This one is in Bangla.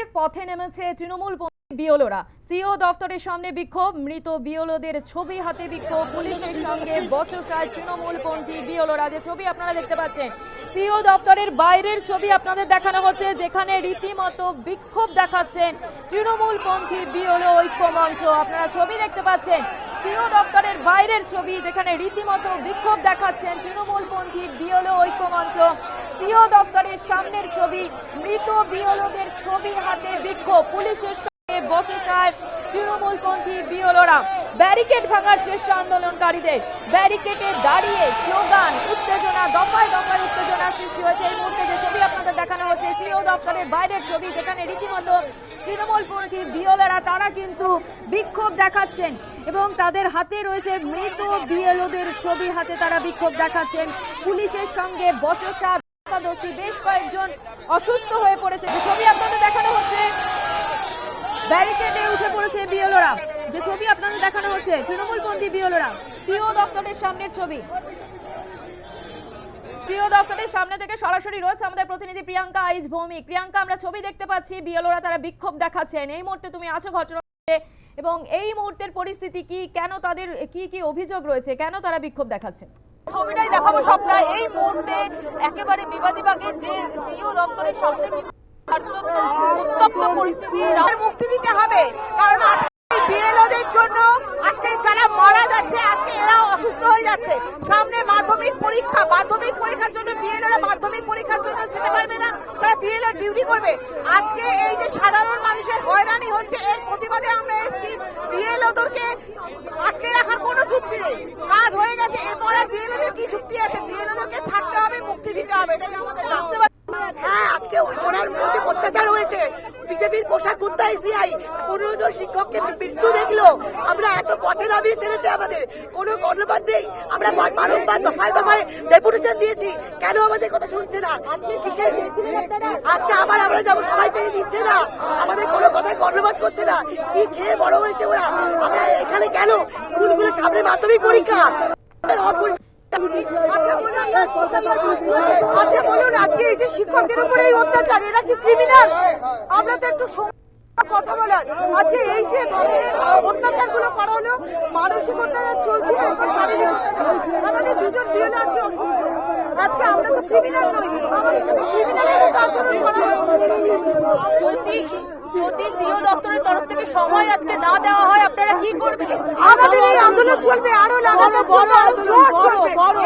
ফের পথে নেমেছে তৃণমূল বিওলোরা সিও দফতরের সামনে বিক্ষোভ, মৃত বিওলোদের ছবি হাতে বিক্ষোভ, পুলিশের সঙ্গে বচসায় তৃণমূলপন্থী বিওলোরা যে ছবি আপনারা দেখতে পাচ্ছেন, সিও দফতরের বাইরের ছবি আপনাদের দেখানো হচ্ছে, যেখানে রীতিমতো বিক্ষোভ দেখাচ্ছেন তৃণমূল তৃণমূলপন্থী বিওলো ঐক্য মঞ্চ আপনারা ছবি দেখতে পাচ্ছেন, সিও দফতরের বাইরের ছবি, যেখানে রীতিমতো বিক্ষোভ দেখাচ্ছেন তৃণমূলপন্থী বিওলো ঐক্য মঞ্চ সিও দফতরের সামনের ছবি, মৃত বিওলোদের ছবি হাতে বিক্ষোভ। পুলিশের সঙ্গে বচসায় তৃণমূলপন্থী বিওলোরা ব্যারিকেড ভাঙার চেষ্টা আন্দোলনকারীদের। ব্যারিকেডে দাঁড়িয়ে স্লোগান, উত্তেজনা, দফায় দফায় উত্তেজনা সৃষ্টি হয়েছে। এই মুহূর্তে যে ছবি আপনাদের দেখানো হচ্ছে সিও দফতরের বাইরের ছবি, যেখানে রীতিমতো তৃণমূলপন্থী বিওলারা তারা কিন্তু বিক্ষোভ দেখাচ্ছেন এবং তাদের হাতে রয়েছে মৃত বিএলওদের ছবি হাতে তারা বিক্ষোভ দেখাচ্ছেন। পুলিশের সঙ্গে বচসা ধস্তাধস্তি বেশ কয়েকজন অসুস্থ হয়ে পড়েছে। ছবি আপনাদের দেখানো হচ্ছে, ব্যারিকেডে উঠে পড়েছে যে ছবি আপনাদের দেখানো হচ্ছে সিও দপ্তরের সামনের ছবি। দপ্তরের সামনে থেকে সরাসরি রয়েছে আমাদের প্রতিনিধি প্রিয়াঙ্কা আইজ ভৌমিক। প্রিয়াঙ্কা, আমরা ছবি দেখতে পাচ্ছি, বিএলওরা তারা বিক্ষোভ দেখাচ্ছেন। এই মুহূর্তে তুমি আছো ঘটনাস্থলে এবং এই মুহূর্তের পরিস্থিতি কি? কেন তাদের কি কি অভিযোগ রয়েছে? কেন তারা বিক্ষোভ দেখাচ্ছেন? ছবিটাই দেখাবো স্বপ্না। এই মুহূর্তে একেবারে বিবাদীবাগের যে সিইও দপ্তরের সামনে উত্তপ্ত পরিস্থিতি মুক্তি দিতে হবে। কারণ বিএলওদের জন্য আজকে যারা মারা যাচ্ছে, আজকে এরা অসুস্থ হয়ে যাচ্ছে। সামনে মাধ্যমিক পরীক্ষা, মাধ্যমিক পরীক্ষার জন্য বিএলওরা মাধ্যমিক পরীক্ষার জন্য যেতে পারবে না, তারা বিএলও ডিউটি করবে। আজকে এই যে সাধারণ মানুষের হয়রানি হচ্ছে, এর প্রতিবাদে আমরা এসেছি। বিএলওদেরকে যুক্তি নেই কাজ হয়ে গেছে, এরপর আর বিএলওদের কি যুক্তি আছে? বিএলওদেরকে ছাড়তে হবে, মুক্তি দিতে হবে, এটাই আমাদের দাবি। হ্যাঁ আজকে ওনার মধ্যে অত্যাচার হয়েছে। বিজেপির পোশাক গুপ্তা সিআই পনেরো জন শিক্ষককে মৃত্যু দেখল। আমরা এত পথে নামিয়ে ছেড়েছে আমাদের। কোনো কর্ণপাত নেই। আমরা বার- বারংবার দফায় দফায় ডেপুটেশন দিয়েছি। কেন আমাদের কথা শুনছে না? আজকে আজকে আবার আমরা যাব সবাই চেয়ে দিচ্ছে না। আমাদের কোনো কথায় কর্ণপাত করছে না। কি খেয়ে বড় হয়েছে ওরা? আমরা এখানে কেন? স্কুলগুলোর সামনে মাধ্যমিক পরীক্ষা। আচ্ছা বলুন, আজকে এই যে শিক্ষকদের উপরে এই অত্যাচার এরা কি ক্রিমিনাল আমরা তো একটু কথা বলার আজকে এই যে অত্যাচারগুলো করা হলো মানসিক অত্যাচার চলছে আমাদের দুজন বিয়েলে আজকে অসুস্থ। আজকে আমরা তো ক্রিমিনাল নই আমাদের সাথে ক্রিমিনালের মতো আচরণ করা যদি যদি সিও দপ্তরের তরফ থেকে সময় আজকে না দেওয়া হয় আপনারা কি করবেন? আমাদের এই চলবে আরও লাগাতে বড় আন্দোলন থেকে বড়